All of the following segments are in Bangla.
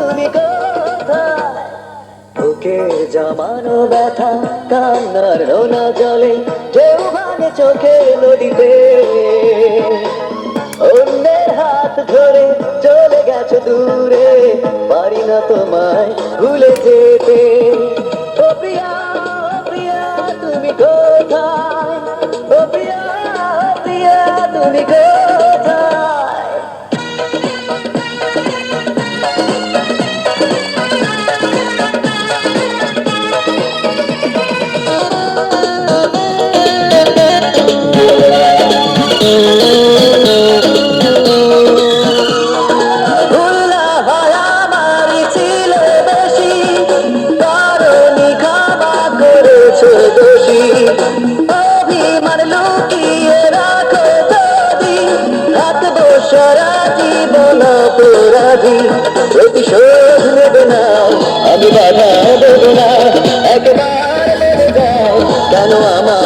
তুমি কোথায়? বুকের জমানো ব্যথা, কান্নার রোনা জলে ঢেউ ভাঙে চোখে নদীতে। অন্যের হাত ধরে চলে গেছো দূরে, পারি না তোমায় ভুলে যেতে। ও প্রিয়া প্রিয়া, তুমি কোথায়? ও প্রিয়া প্রিয়া, তুমি কোথায়? দোষী। অভিমান লুকিয়ে রাখো যদি। রাখব সারা জীবন অপরাধী। প্রতিশোধ নেবে না, আমি বাধা দেব না। একবার যাও, কেন আমার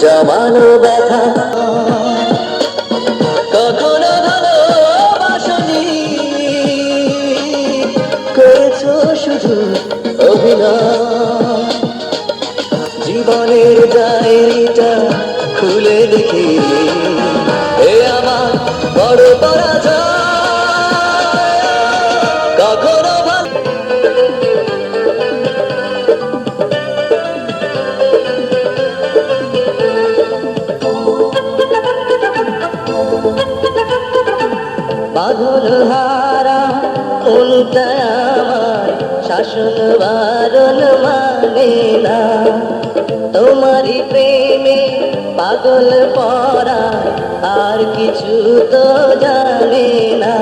জমানো ব্যথা। অভিনয়। জীবনের ডায়েরিটা খুলে দেখি। এ আমার বড় পরাজয়। কখনো পাগল হারা উল্টায় আমার শাসন বারণ মানে না। তোমারই প্রেমে পাগল পরা আর কিছু তো জানে না।